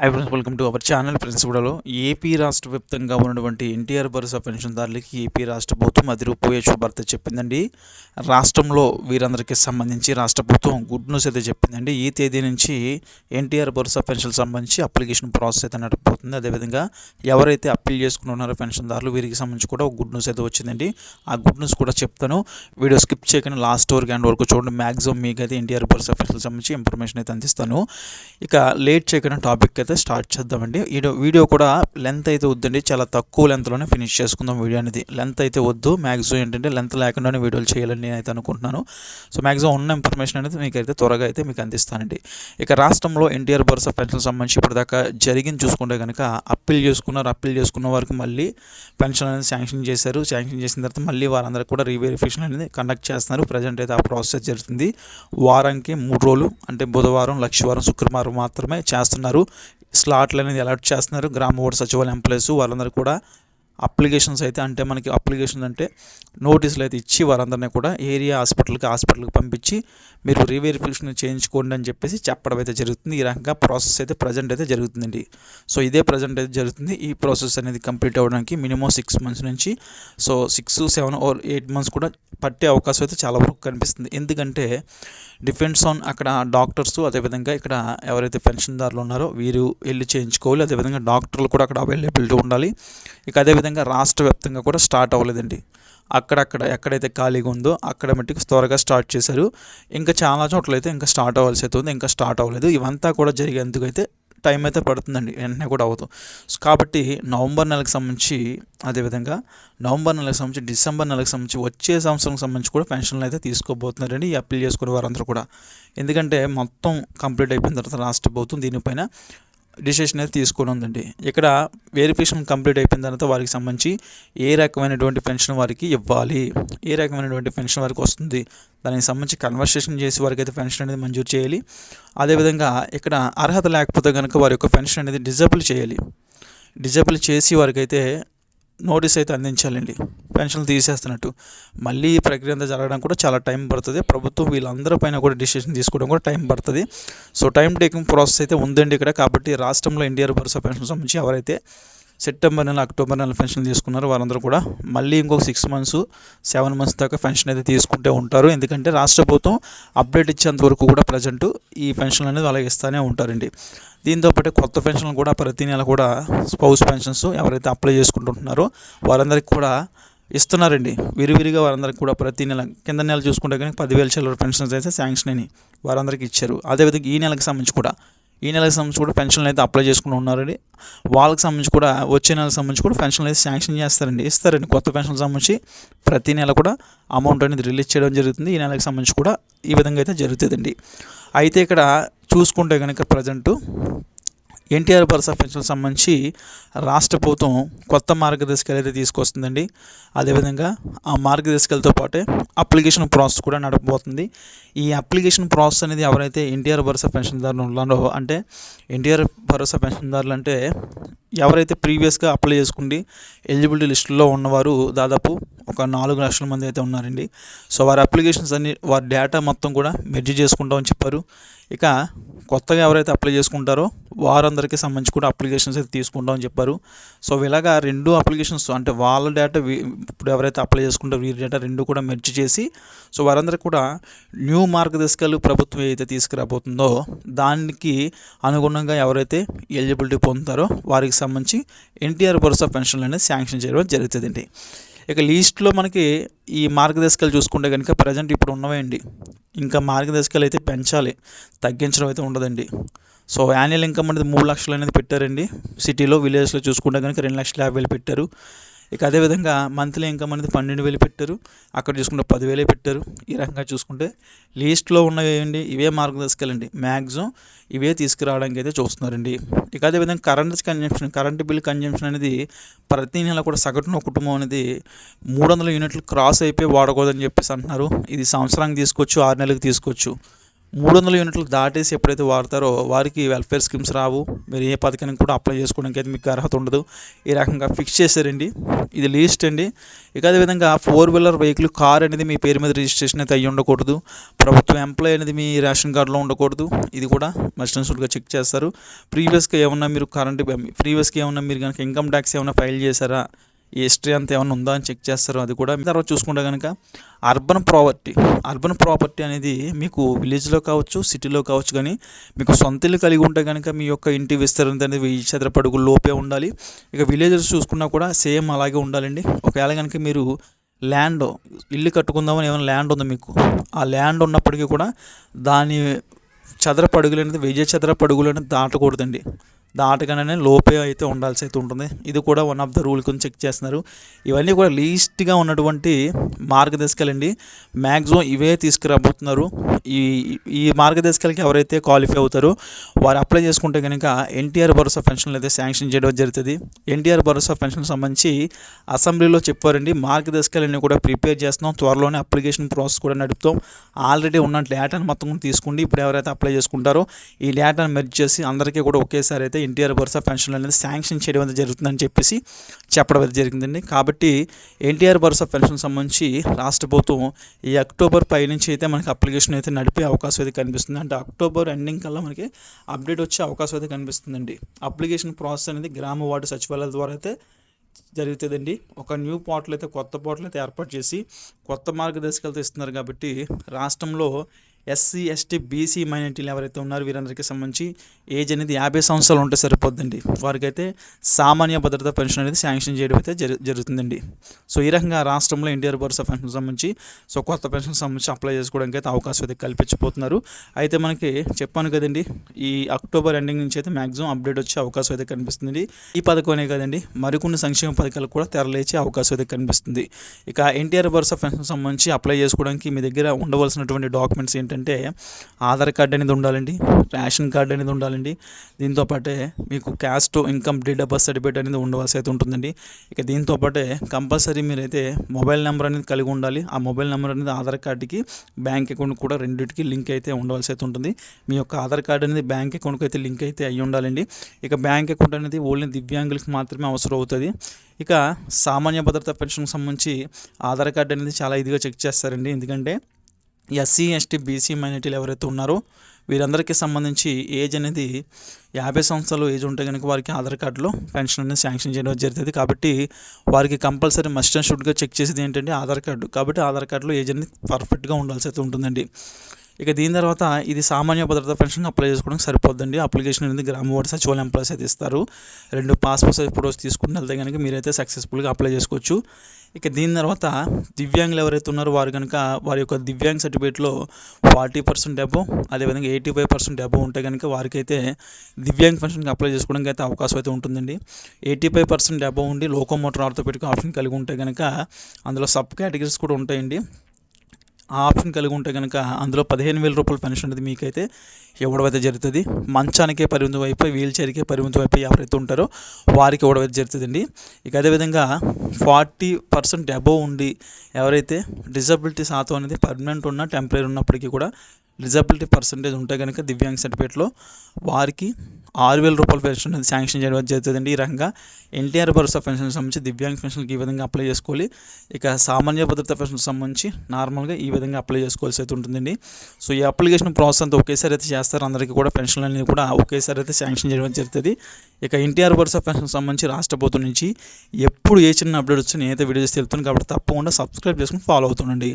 Hi friends welcome to our channel friends కూడా AP రాష్ట్ర వ్యాప్తంగా ఉన్నటువంటి ఎన్టీఆర్ భరోసా పెన్షన్దారులకి ఏపీ రాష్ట్ర ప్రభుత్వం అది రూపాయి శుభార్త చెప్పిందండి. రాష్ట్రంలో వీరందరికీ సంబంధించి రాష్ట్ర ప్రభుత్వం గుడ్ న్యూస్ అయితే చెప్పిందండి. ఈ తేదీ నుంచి ఎన్టీఆర్ భరోసా పెన్షన్ సంబంధించి అప్లికేషన్ ప్రాసెస్ అయితే నడిపోతుంది అదేవిధంగా ఎవరైతే అప్పీల్ చేసుకుని ఉన్నారో పెన్షన్దారులు వీరికి సంబంధించి కూడా గుడ్ న్యూస్ అయితే వచ్చిందండి. ఆ గుడ్ న్యూస్ కూడా చెప్తాను. వీడియో స్కిప్ చేయకుండా లాస్ట్ వరకు అండ్ వరకు చూడండి. మ్యాక్సిమం మీకు అయితే ఎన్టీఆర్ భరోసా పెన్షన్ సంబంధించి ఇన్ఫర్మేషన్ అయితే అందిస్తాను. ఇక లేట్ చేయకుండా టాపిక్ అయితే స్టార్ట్ చేద్దామండి. వీడియో వీడియో కూడా లెంత్ అయితే వద్దండి. చాలా తక్కువ లెంత్లోనే ఫినిష్ చేసుకుందాం వీడియో అనేది. లెంత్ అయితే వద్దు. మ్యాక్సిమం ఏంటంటే లెంత్ లేకుండానే వీడియోలు చేయాలని నేనైతే అనుకుంటున్నాను. సో మ్యాక్సిమం ఉన్న ఇన్ఫర్మేషన్ అనేది మీకు అయితే త్వరగా అయితే మీకు అందిస్తానండి. ఇక రాష్ట్రంలో ఎన్టీఆర్ భరోసా పెన్షన్ సంబంధించి ఇప్పటిదాకా జరిగింది చూసుకుంటే కనుక అప్పీల్ చేసుకున్నారు. అప్పీల్ చేసుకున్న వారికి మళ్ళీ పెన్షన్ అనేది శాంక్షన్ చేశారు. శాంక్షన్ చేసిన తర్వాత మళ్ళీ వారందరికీ కూడా రీవెరిఫికేషన్ అనేది కండక్ట్ చేస్తున్నారు. ప్రజెంట్ అయితే ఆ ప్రాసెస్ జరుగుతుంది. వారానికి మూడు రోజులు అంటే బుధవారం లక్షవారం శుక్రవారం మాత్రమే చేస్తున్నారు. స్లాట్లు అనేది అలాట్ చేస్తున్నారు. గ్రామ వార్డు సచివాలయం ఎంప్లాయీస్ వాళ్ళందరూ కూడా అప్లికేషన్స్ అయితే అంటే మనకి అప్లికేషన్ అంటే నోటీసులు అయితే ఇచ్చి వారందరినీ కూడా ఏరియా హాస్పిటల్కి హాస్పిటల్కి పంపించి మీరు రీవెరిఫికేషన్ చేయించుకోండి అని చెప్పేసి చెప్పడం అయితే జరుగుతుంది. ఈ రకంగా ప్రాసెస్ అయితే ప్రజెంట్ అయితే జరుగుతుందండి. సో ఇదే ప్రజెంట్ అయితే జరుగుతుంది. ఈ ప్రాసెస్ అనేది కంప్లీట్ అవ్వడానికి మినిమం సిక్స్ మంత్స్ నుంచి so six seven or eight months కూడా పట్టే అవకాశం అయితే చాలా వరకు కనిపిస్తుంది. ఎందుకంటే డిపెండ్స్ ఆన్ అక్కడ డాక్టర్స్ అదేవిధంగా ఇక్కడ ఎవరైతే పెన్షన్దారులు ఉన్నారో వీరు వెళ్ళి చేయించుకోవాలి. అదేవిధంగా డాక్టర్లు కూడా అక్కడ అవైలబిలిటీ ఉండాలి. ఇక అదేవిధంగా రాష్ట్ర వ్యాప్తంగా కూడా స్టార్ట్ అవ్వలేదండి. అక్కడక్కడ ఎక్కడైతే ఖాళీగా ఉందో అక్కడ మట్టికి త్వరగా స్టార్ట్ చేశారు. ఇంకా చాలా చోట్ల అయితే ఇంకా స్టార్ట్ అవ్వాల్సి అయితే ఉంది ఇంకా స్టార్ట్ అవ్వలేదు. ఇవంతా కూడా జరిగేందుకు అయితే టైం అయితే పడుతుందండి వెంటనే కూడా అవుతుంది కాబట్టి నవంబర్ నెలకు సంబంధించి అదేవిధంగా నవంబర్ నెలకు సంబంధించి డిసెంబర్ నెలకు సంబంధించి వచ్చే సంవత్సరం సంబంధించి కూడా పెన్షన్లు అయితే తీసుకోబోతున్నారండి ఈ అప్పీల్ చేసుకునే వారందరూ కూడా. ఎందుకంటే మొత్తం కంప్లీట్ అయిపోయిన తర్వాత రాష్ట్ర ప్రభుత్వం దీనిపైన డిసిషన్ అయితే తీసుకొని ఉందండి. ఇక్కడ వెరిఫికేషన్ కంప్లీట్ అయిపోయిన తర్వాత వారికి సంబంధించి ఏ రకమైనటువంటి పెన్షన్ వారికి ఇవ్వాలి ఏ రకమైనటువంటి పెన్షన్ వారికి వస్తుంది దానికి సంబంధించి కన్వర్సేషన్ చేసి వారికి అయితే పెన్షన్ అనేది మంజూరు చేయాలి. అదేవిధంగా ఇక్కడ అర్హత లేకపోతే కనుక వారి యొక్క పెన్షన్ అనేది డిజబుల్ చేయాలి. డిజబుల్ చేసి వారికైతే నోటీస్ అయితే అందించాలండి. పెన్షన్లు తీసేస్తున్నట్టు. మళ్ళీ ఈ ప్రక్రియ అంతా జరగడం కూడా చాలా టైం పడుతుంది. ప్రభుత్వం వీళ్ళందరి పైన కూడా డిసిషన్ తీసుకోవడం కూడా టైం పడుతుంది. సో టైం టేకింగ్ ప్రాసెస్ అయితే ఉందండి ఇక్కడ. కాబట్టి రాష్ట్రంలో ఎన్టీఆర్ భరోసా పెన్షన్ సంబంధించి ఎవరైతే సెప్టెంబర్ నెల అక్టోబర్ నెల పెన్షన్ తీసుకున్నారు వారందరూ కూడా. మళ్ళీ ఇంకొక సిక్స్ మంత్స్ సెవెన్ మంత్స్ దాకా పెన్షన్ అయితే తీసుకుంటూ ఉంటారు. ఎందుకంటే రాష్ట్ర ప్రభుత్వం అప్డేట్ ఇచ్చేంత వరకు కూడా ప్రజెంట్ ఈ పెన్షన్ అనేది అలాగే ఇస్తూనే ఉంటారండి. దీంతో పాటు కొత్త పెన్షన్లు కూడా ప్రతి నెల కూడా స్పౌస్ పెన్షన్స్ ఎవరైతే అప్లై చేసుకుంటుంటున్నారో వారందరికీ కూడా ఇస్తున్నారండి. విరివిరిగా వారందరికీ కూడా ప్రతి నెల కింద నెల చూసుకుంటే కానీ పదివేల చిల్లర పెన్షన్స్ అయితే శాంక్షన్ అయినాయి వారందరికీ ఇచ్చారు. అదేవిధంగా ఈ నెలకు సంబంధించి కూడా ఈ నెలకు సంబంధించి కూడా పెన్షన్లు అయితే అప్లై చేసుకుని ఉన్నారండి. వాళ్ళకి సంబంధించి కూడా వచ్చే నెలకు సంబంధించి కూడా పెన్షన్లు అయితే శాంక్షన్ చేస్తారండి. ఇస్తారండి. కొత్త పెన్షన్ సంబంధించి ప్రతి నెల కూడా అమౌంట్ అనేది రిలీజ్ చేయడం జరుగుతుంది. ఈ నెలకు సంబంధించి కూడా ఈ విధంగా అయితే జరుగుతుందండి. అయితే ఇక్కడ చూసుకుంటే కనుక ప్రజెంటు ఎన్టీఆర్ భరోసా పెన్షన్ సంబంధించి రాష్ట్ర ప్రభుత్వం కొత్త మార్గదర్శకాలు అయితే తీసుకొస్తుందండి. అదేవిధంగా ఆ మార్గదర్శకాలతో పాటే అప్లికేషన్ ప్రాసెస్ కూడా నడపబోతుంది. ఈ అప్లికేషన్ ప్రాసెస్ అనేది ఎవరైతే ఎన్టీఆర్ భరోసా పెన్షన్దారులు ఉన్నారో అంటే ఎన్టీఆర్ భరోసా పెన్షన్దారులు అంటే ఎవరైతే ప్రీవియస్గా అప్లై చేసుకుండి ఎలిజిబిలిటీ లిస్టులో ఉన్నవారు దాదాపు ఒక నాలుగు లక్షల మంది అయితే ఉన్నారండి. సో వారి అప్లికేషన్స్ అన్ని వారి డేటా మొత్తం కూడా మెర్జ్ చేసుకుంటామని చెప్పారు. ఇక కొత్తగా ఎవరైతే అప్లై చేసుకుంటారో వారందరికీ సంబంధించి కూడా అప్లికేషన్స్ అయితే తీసుకుంటామని చెప్పారు. సో ఇలాగా రెండు అప్లికేషన్స్ అంటే వాళ్ళ డేటా ఇప్పుడు ఎవరైతే అప్లై చేసుకుంటారో వీరి డేటా రెండు కూడా మెర్జ్ చేసి సో వారందరికీ కూడా న్యూ మార్గదర్శకాలు ప్రభుత్వం ఏదైతే తీసుకురాబోతుందో దానికి అనుగుణంగా ఎవరైతే ఎలిజిబిలిటీ పొందుతారో వారికి సంబంధించి ఎన్టీఆర్ భరోసా పెన్షన్లు అనేది శాంక్షన్ చేయడం జరుగుతుందండి. ఇక లీస్ట్లో మనకి ఈ మార్గదర్శకాలు చూసుకుంటే కనుక ప్రజెంట్ ఇప్పుడు ఉన్నవండి ఇంకా మార్గదర్శకాలు అయితే పెంచాలి. తగ్గించడం అయితే ఉండదండి. సో యాన్యువల్ ఇన్కమ్ అనేది మూడు లక్షలు అనేది పెట్టారండి. సిటీలో విలేజ్లో చూసుకుంటే కనుక రెండు లక్షల యాభై వేలు పెట్టారు. ఇక అదేవిధంగా మంత్లీ ఇన్కమ్ అనేది పన్నెండు వేలు పెట్టారు. అక్కడ చూసుకుంటే పదివేలే పెట్టారు. ఈ రకంగా చూసుకుంటే లీస్ట్లో ఉన్నవి ఏంటి ఇవే మార్గదర్శకాలండి. మ్యాక్సిమం ఇవే తీసుకురావడానికి అయితే చూస్తున్నారండి. ఇక అదేవిధంగా current consumption current bill consumption అనేది ప్రతి నెల కూడా సగటున కుటుంబం అనేది మూడు వందల యూనిట్లు క్రాస్ అయిపోయి వాడకూడదని చెప్పేసి అంటున్నారు. ఇది సంవత్సరానికి తీసుకోవచ్చు ఆరు నెలలకు తీసుకోవచ్చు. మూడు వందల యూనిట్లు దాటేసి ఎప్పుడైతే వాడతారో వారికి వెల్ఫేర్ స్కీమ్స్ రావు. మీరు ఏ పథకానికి కూడా అప్లై చేసుకోవడానికి అయితే మీకు అర్హత ఉండదు. ఈ రకంగా ఫిక్స్ చేశారండి. ఇది లీస్ట్ అండి. ఇక అదేవిధంగా ఫోర్ వీలర్ వెహికల్ కార్ అనేది మీ పేరు మీద రిజిస్ట్రేషన్ అయితే అయ్యి ఉండకూడదు. ప్రభుత్వ ఎంప్లాయ్ అనేది మీ రేషన్ కార్డులో ఉండకూడదు. ఇది కూడా మస్ట్ అండ్ చెక్ చేస్తారు ప్రీవియస్గా ఏమన్నా మీరు కరెంట్ ప్రీవియస్గా ఏమన్నా మీరు కనుక ఇన్కమ్ ట్యాక్స్ ఏమైనా ఫైల్ చేశారా? ఈ హిస్టరీ అంతా ఏమైనా ఉందా అని చెక్ చేస్తారు అది కూడా తర్వాత చూసుకుంటే కనుక అర్బన్ ప్రాపర్టీ అర్బన్ ప్రాపర్టీ అనేది మీకు విలేజ్లో కావచ్చు సిటీలో కావచ్చు కానీ మీకు సొంత ఇల్లు కలిగి ఉంటే కనుక మీ యొక్క ఇంటి విస్తరణ అనేది వెయ్యి చదరపడుగు లోపే ఉండాలి. ఇక విలేజెస్ చూసుకున్నా కూడా సేమ్ అలాగే ఉండాలండి. ఒకవేళ కనుక మీరు ల్యాండ్ ఇల్లు కట్టుకుందామని ఏమైనా ల్యాండ్ ఉందా మీకు? ఆ ల్యాండ్ ఉన్నప్పటికీ కూడా దాని చదరపడుగులు అనేది వెయ్యి చదరపు అనేది దాటకూడదండి. దాటగానే లోపే అయితే ఉండాల్సి అయితే ఉంటుంది. ఇది కూడా వన్ ఆఫ్ ద రూల్ కొంచెం చెక్ చేస్తున్నారు. ఇవన్నీ కూడా లీస్ట్గా ఉన్నటువంటి మార్గదర్శకాలండి. మ్యాక్సిమం ఇవే తీసుకురాబోతున్నారు. ఈ ఈ మార్గదర్శకాలకి ఎవరైతే క్వాలిఫై అవుతారో వారు అప్లై చేసుకుంటే కనుక ఎన్టీఆర్ భరోసా పెన్షన్లు అయితే శాంక్షన్ చేయడం జరుగుతుంది. ఎన్టీఆర్ భరోసా పెన్షన్ సంబంధించి అసెంబ్లీలో చెప్పారండి. మార్గదర్శకాలన్నీ కూడా ప్రిపేర్ చేస్తున్నాం. త్వరలోనే అప్లికేషన్ ప్రాసెస్ కూడా నడుపుతాం. ఆల్రెడీ ఉన్న డేటాను మొత్తం తీసుకోండి ఇప్పుడు ఎవరైతే అప్లై చేసుకుంటారో ఈ డేటాను మెర్జ్ చేసి అందరికీ కూడా ఒకేసారి అయితే ఎన్టీఆర్ భరోసా పెన్షన్ అనేది శాంక్షన్ చేయడం అనేది జరుగుతుందని చెప్పేసి చెప్పడం అయితే జరిగిందండి. కాబట్టి ఎన్టీఆర్ భరోసా పెన్షన్ సంబంధించి రాష్ట్ర ప్రభుత్వం ఈ అక్టోబర్ పై నుంచి అయితే మనకి అప్లికేషన్ అయితే నడిపే అవకాశం అయితే కనిపిస్తుంది. అంటే అక్టోబర్ ఎండింగ్ కల్లా మనకి అప్డేట్ వచ్చే అవకాశం అయితే కనిపిస్తుందండి. అప్లికేషన్ ప్రాసెస్ అనేది గ్రామ వార్డు సచివాలయాల ద్వారా అయితే జరుగుతుందండి. ఒక న్యూ పోర్టల్ అయితే కొత్త పోర్టల్ అయితే ఏర్పాటు చేసి కొత్త మార్గదర్శకాలతో ఇస్తున్నారు కాబట్టి రాష్ట్రంలో ఎస్సీ ఎస్టీ బీసీ మైనార్టీలు ఎవరైతే ఉన్నారో వీరందరికీ సంబంధించి ఏజ్ అనేది యాభై సంవత్సరాలు ఉంటే సరిపోద్దండి. వారికైతే సామాన్య భద్రతా పెన్షన్ అనేది శాంక్షన్ చేయడం అయితే జరుగుతుందండి. సో ఈ రకంగా రాష్ట్రంలో ఎన్టీఆర్ భరోసా పెన్షన్ సంబంధించి సో కొత్త పెన్షన్ సంబంధించి అప్లై చేసుకోవడానికి అయితే అవకాశం అయితే కల్పించబోతున్నారు. అయితే మనకి చెప్పాను కదండి ఈ అక్టోబర్ ఎండింగ్ నుంచి అయితే మ్యాక్సిమం అప్డేట్ వచ్చే అవకాశం అయితే కనిపిస్తుంది ఈ పథకమే కదండి మరికొన్ని సంక్షేమ పథకాలు కూడా తెరలేచే అవకాశం అయితే కనిపిస్తుంది. ఇక ఎన్టీఆర్ భరోసా పెన్షన్ సంబంధించి అప్లై చేసుకోవడానికి మీ దగ్గర ఉండవలసినటువంటి డాక్యుమెంట్స్ ఏంటంటే ఆధార్ కార్డ్ అనేది ఉండాలండి రేషన్ కార్డ్ అనేది ఉండాలండి. దీంతో పాటే మీకు caste income date of birth certificate అనేది ఉండవలసి అయితే ఉంటుందండి. ఇక దీంతో పాటే కంపల్సరీ మీరైతే మొబైల్ నెంబర్ అనేది కలిగి ఉండాలి. ఆ మొబైల్ నెంబర్ అనేది ఆధార్ కార్డుకి బ్యాంక్ అకౌంట్ కూడా రెండింటికి లింక్ అయితే ఉండవలసి అయితే ఉంటుంది. మీ యొక్క ఆధార్ కార్డ్ అనేది బ్యాంక్ అకౌంట్కి అయితే లింక్ అయితే అయ్యి ఉండాలండి. ఇక బ్యాంక్ అకౌంట్ అనేది ఓన్లీ దివ్యాంగులకు మాత్రమే అవసరం అవుతుంది. ఇక సామాన్య భద్రత పెన్షన్కి సంబంధించి ఆధార్ కార్డ్ అనేది చాలా ఇదిగా చెక్ చేస్తారండి. ఎందుకంటే ఎస్సీ ఎస్టీ బీసీ మైనార్టీలు ఎవరైతే ఉన్నారో వీరందరికీ సంబంధించి ఏజ్ అనేది యాభై సంవత్సరాలు ఏజ్ ఉంటే కనుక వారికి ఆధార్ కార్డులో పెన్షన్ అనేది శాంక్షన్ చేయడం జరుగుతుంది. కాబట్టి వారికి కంపల్సరీ మస్ట్ అండ్ షుడ్గా చెక్ చేసేది ఏంటంటే ఆధార్ కార్డు. కాబట్టి ఆధార్ కార్డులో ఏజ్ అనేది పర్ఫెక్ట్గా ఉండాల్సి అయితే ఉంటుందండి. ఇక దీని తర్వాత ఇది సామాన్య భద్రతా పెన్షన్ అప్లై చేసుకోవడానికి సరిపోద్దండి. అప్లికేషన్ అనేది గ్రామ వార్డు సచివాలయం ఎంప్లాయీస్ అయితే ఇస్తారు. రెండు పాస్పోర్ట్ సైజ్ ఫోటోస్ తీసుకుని వెళ్తే కనుక మీరైతే సక్సెస్ఫుల్గా అప్లై చేసుకోవచ్చు. ఇక దీని తర్వాత దివ్యాంగులు ఎవరైతే ఉన్నారో వారు కనుక వారి యొక్క దివ్యాంగ్ సర్టిఫికేట్లో ఫార్టీ పర్సెంట్ అబో అదేవిధంగా ఎయిటీ ఫైవ్ పర్సెంట్ అబో ఉంటే కనుక వారికైతే దివ్యాంగ్ పెన్షన్కి అప్లై చేసుకోవడానికి అయితే అవకాశం అయితే ఉంటుందండి. ఎయిటీ ఫైవ్ పర్సెంట్ అబో ఉండి లోకోమోటర్ ఆర్థోపెడిక్ ఆప్షన్ కలిగి ఉంటే కనుక అందులో సబ్ కేటగిరీస్ కూడా ఉంటాయండి. ఆ ఆప్షన్ కలిగి ఉంటే కనుక అందులో పదిహేను వేల రూపాయల పెన్షన్ అనేది మీకైతే ఇవ్వడమైతే జరుగుతుంది. మంచానికే పరిమితం అయిపోయి వీల్ చైర్కే పరిమితం అయిపోయి ఎవరైతే ఉంటారో వారికి ఇవ్వడమైతే జరుగుతుందండి. ఇక అదేవిధంగా ఫార్టీ పర్సెంట్ అబోవ్ ఉండి ఎవరైతే డిజబిలిటీ శాతం అనేది పర్మనెంట్ ఉన్న టెంపరీ ఉన్నప్పటికీ కూడా డిజబిలిటీ పర్సంటేజ్ ఉంటే కనుక దివ్యాంగ్ సర్టిఫికేట్లో వారికి ఆరు వేల రూపాయల పెన్షన్ అనేది శాంక్షన్ చేయడం జరుగుతుందండి. ఈ రకంగా ఎన్టీఆర్ భరోసా పెన్షన్ సంబంధించి దివ్యాంగ్ పెన్షన్కి ఈ విధంగా అప్లై చేసుకోవాలి. ఇక సామాన్య భద్రత పెన్షన్ సంబంధించి నార్మల్గా ఈ విధంగా అప్లై చేసుకోవాల్సి అయితే ఉంటుందండి. సో ఈ అప్లికేషన్ ప్రాసెస్ అంతా ఒకేసారి అయితే చేస్తారు. అందరికీ కూడా పెన్షన్లు అనేది కూడా ఒకేసారి అయితే శాంక్షన్ చేయడం జరుగుతుంది. ఇక ఎన్టీఆర్ భరోసా పెన్షన్ సంబంధించి రాష్ట్ర ప్రభుత్వం నుంచి ఎప్పుడు ఏ చిన్న అప్డేట్ వచ్చినా నేనైతే వీడియోస్ తెలుపుతాను. కాబట్టి తప్పకుండా సబ్స్క్రైబ్ చేసుకుని ఫాలో అవుతుండండి.